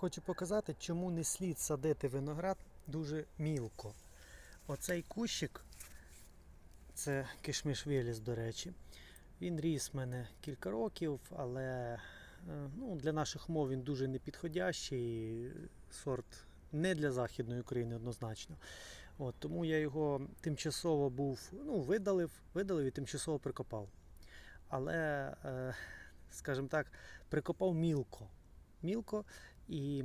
хочу показати, чому не слід садити виноград дуже мілко. Оцей кущик, це кишмиш виліз, до речі. Він ріс в мене кілька років, але е, ну, для наших умов він дуже непідходящий. Сорт не для Західної України однозначно. От, тому я його тимчасово був, ну, видалив, видалив і тимчасово прикопав. Але, е, скажімо так, прикопав мілко. Мілко і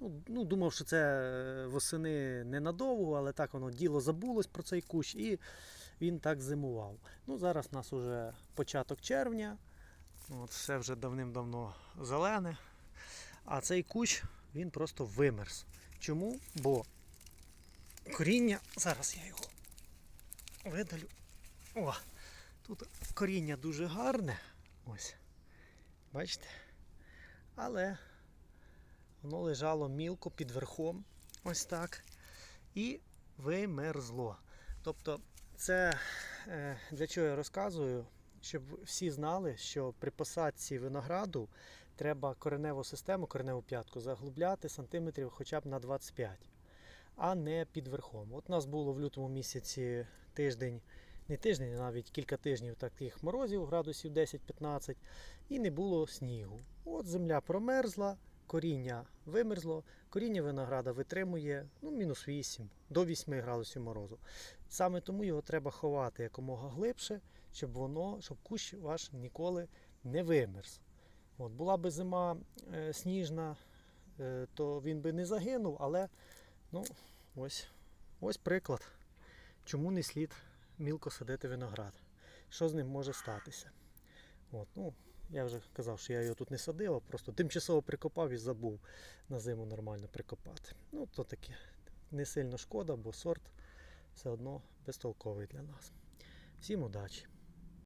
ну, ну, думав, що це е, восени ненадовго, але так воно діло забулось про цей кущ, і він так зимував. Ну, зараз у нас уже початок червня. От, все вже давним-давно зелене. А цей кущ він просто вимерз. Чому? Бо коріння, зараз я його видалю. О, тут коріння дуже гарне. Ось. Бачите? Але воно лежало мілко під верхом. Ось так. І вимерзло. Тобто, це е, для чого я розказую? Щоб всі знали, що при посадці винограду треба кореневу систему, кореневу п'ятку заглубляти сантиметрів хоча б на 25, а не під верхом. От у нас було в лютому місяці тиждень, не тиждень, а навіть кілька тижнів таких морозів, градусів 10-15, і не було снігу. От земля промерзла, коріння вимерзло, коріння винограда витримує ну, мінус 8 до 8 градусів морозу. Саме тому його треба ховати якомога глибше, щоб воно, щоб кущ ваш ніколи не вимерз. От, була би зима е, сніжна, е, то він би не загинув, але ну, ось, ось приклад, чому не слід мілко садити виноград. Що з ним може статися? От, ну, я вже казав, що я його тут не садив, а просто тимчасово прикопав і забув на зиму нормально прикопати. Ну, то таке не сильно шкода, бо сорт все одно безтолковий для нас. Всім удачі!